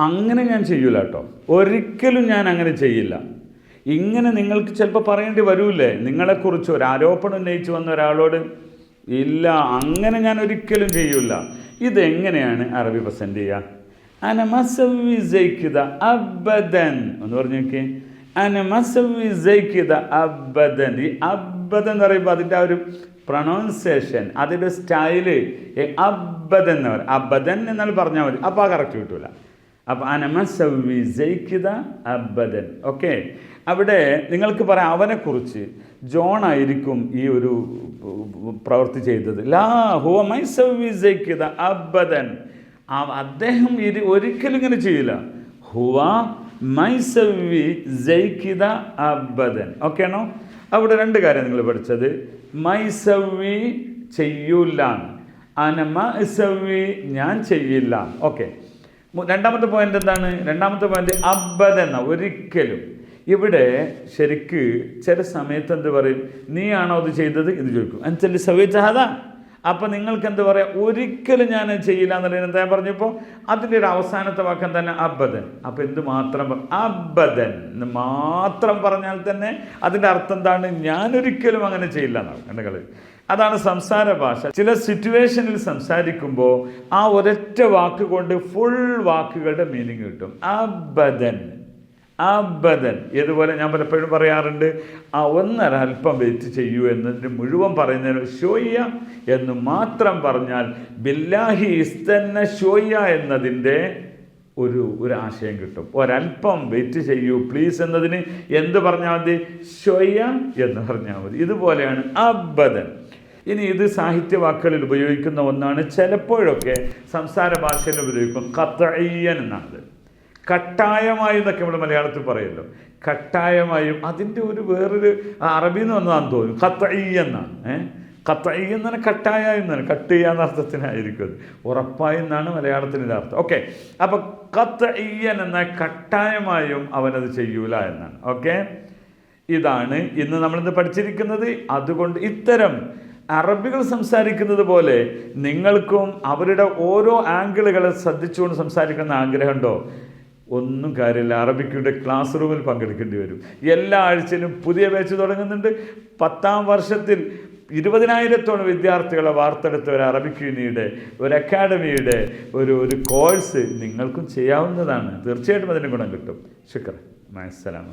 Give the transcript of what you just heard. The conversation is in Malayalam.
അങ്ങനെ ഞാൻ ചെയ്യൂല കേട്ടോ ഒരിക്കലും ഞാൻ അങ്ങനെ ചെയ്യില്ല. ഇങ്ങനെ നിങ്ങൾക്ക് ചിലപ്പോൾ പറയേണ്ടി വരൂലേ നിങ്ങളെക്കുറിച്ച് ഒരു ആരോപണം ഉന്നയിച്ച് വന്ന ഒരാളോട് ഇല്ല അങ്ങനെ ഞാൻ ഒരിക്കലും ചെയ്യൂല. ഇതെങ്ങനെയാണ് അറബി പ്രസന്റ് ചെയ്യുക അനമസവിസൈക്കിത അബദൻ എന്ന് പറഞ്ഞു നോക്കി അനമസവിസൈക്കിത അബദൻ ഈ അബദൻ എന്ന് പറയുമ്പോൾ അതിന്റെ ആ ഒരു പ്രൊണൗൺസിയേഷൻ അതിന്റെ സ്റ്റൈൽ അബദൻ എന്ന് പറയും. അബദൻ എന്നാൽ പറഞ്ഞാൽ മതി. അപ്പോൾ ആ കറക്റ്റ് കിട്ടൂല. അപ്പോൾ അനമസവിസൈക്കിത അബദൻ ഓക്കെ. അവിടെ നിങ്ങൾക്ക് പറയാം അവനെക്കുറിച്ച് ജോൺ ആയിരിക്കും ഈ ഒരു പ്രവൃത്തി ചെയ്തത്. ലാ ഹുവ അബദൻ അദ്ദേഹം ഇരി ഒരിക്കലും ഇങ്ങനെ ചെയ്യില്ല. ഹുവ മൈസവി ജയിക്കിത അബദൻ ഓക്കെ ആണോ? അവിടെ രണ്ട് കാര്യം നിങ്ങൾ പഠിച്ചത്. മൈസവി ചെയ്യൂല അനമസവി ഞാൻ ചെയ്യില്ല. ഓക്കെ. രണ്ടാമത്തെ പോയിന്റ് എന്താണ്? രണ്ടാമത്തെ പോയിന്റ് അബദ് എന്ന ഒരിക്കലും. ഇവിടെ ശരിക്ക് ചില സമയത്ത് എന്ത് പറയും? നീയാണോ അത് ചെയ്തത്? എന്ന് ചോദിക്കും. അനുസരിച്ച് സവിചാത അപ്പം നിങ്ങൾക്ക് എന്ത് പറയാം? ഒരിക്കലും ഞാൻ ചെയ്യില്ല എന്നുള്ളതിന് എന്താ പറഞ്ഞപ്പോൾ അതിന്റെ ഒരു അവസാനത്തെ വാക്കം തന്നെ അബദൻ അപ്പം എന്ത് മാത്രം അബദൻ എന്ന് മാത്രം പറഞ്ഞാൽ തന്നെ അതിന്റെ അർത്ഥം എന്താണ്? ഞാൻ ഒരിക്കലും അങ്ങനെ ചെയ്യില്ല എന്നാണ് കണ്ടുകൾ അതാണ് സംസാര ഭാഷ. ചില സിറ്റുവേഷനിൽ സംസാരിക്കുമ്പോൾ ആ ഒരൊറ്റ വാക്ക് കൊണ്ട് ഫുൾ വാക്കുകളുടെ മീനിങ് കിട്ടും. അബദൻ. അബദൻ. ഇതുപോലെ ഞാൻ പലപ്പോഴും പറയാറുണ്ട് ആ ഒന്നര അല്പം വെയിറ്റ് ചെയ്യൂ എന്നതിന് മുഴുവൻ പറയുന്നതിന് ഷോയ്യ എന്ന് മാത്രം പറഞ്ഞാൽ ബില്ലാഹി ഇസ്തന്ന ഷോയ്യ എന്നതിന്റെ ഒരു ഒരു ആശയം കിട്ടും. ഒരല്പം വെയിറ്റ് ചെയ്യൂ പ്ലീസ് എന്നതിന് എന്ത് പറഞ്ഞാൽ മതി? ഷൊയ്യ എന്ന് പറഞ്ഞാൽ മതി. ഇതുപോലെയാണ് അബദൻ. ഇനി ഇത് സാഹിത്യവാക്കുകളിൽ ഉപയോഗിക്കുന്ന ഒന്നാണ് ചിലപ്പോഴൊക്കെ സംസാര ഭാഷയിൽ ഉപയോഗിക്കും കത്തയ്യൻ എന്നാണത് കട്ടായമായി എന്നൊക്കെ നമ്മൾ മലയാളത്തിൽ പറയുമല്ലോ കട്ടായമായും അതിന്റെ ഒരു വേറൊരു അറബി നിന്ന് വന്നതാണെന്ന് തോന്നുന്നു. കത്തഈ എന്നാണ്. ഏഹ് കത്തഈ എന്നാണ് കട്ടായ എന്നാണ്. കട്ട് ചെയ്യാന്ന അർത്ഥത്തിനായിരിക്കും അത്. ഉറപ്പായി എന്നാണ് മലയാളത്തിന്റെ അർത്ഥം. ഓക്കെ. അപ്പോൾ കത്തയ്യൻ എന്ന കട്ടായമായും അവനത് ചെയ്യൂല എന്നാണ്. ഓക്കെ. ഇതാണ് ഇന്ന് നമ്മളിന്ന് പഠിച്ചിരിക്കുന്നത്? അതുകൊണ്ട് ഇത്തരം അറബികൾ സംസാരിക്കുന്നത് പോലെ നിങ്ങൾക്കും അവരുടെ ഓരോ ആംഗിളുകളെ ശ്രദ്ധിച്ചുകൊണ്ട് സംസാരിക്കുന്ന ആഗ്രഹമുണ്ടോ? ഒന്നും കാര്യമില്ല. അറബിക്കിയുടെ ക്ലാസ് റൂമിൽ പങ്കെടുക്കേണ്ടി വരും. എല്ലാ ആഴ്ചയിലും പുതിയ ബാച്ച് തുടങ്ങുന്നുണ്ട്. പത്താം വർഷത്തിൽ ഇരുപതിനായിരത്തോളം വിദ്യാർത്ഥികളെ വാർത്തെടുത്ത ഒരു അറബിക് യൂണിയുടെ ഒരു അക്കാഡമിയുടെ ഒരു ഒരു കോഴ്സ് നിങ്ങൾക്കും ചെയ്യാവുന്നതാണ്. തീർച്ചയായിട്ടും അതിന് ഗുണം കിട്ടും. ശുക്ര. മനസ്സലാമ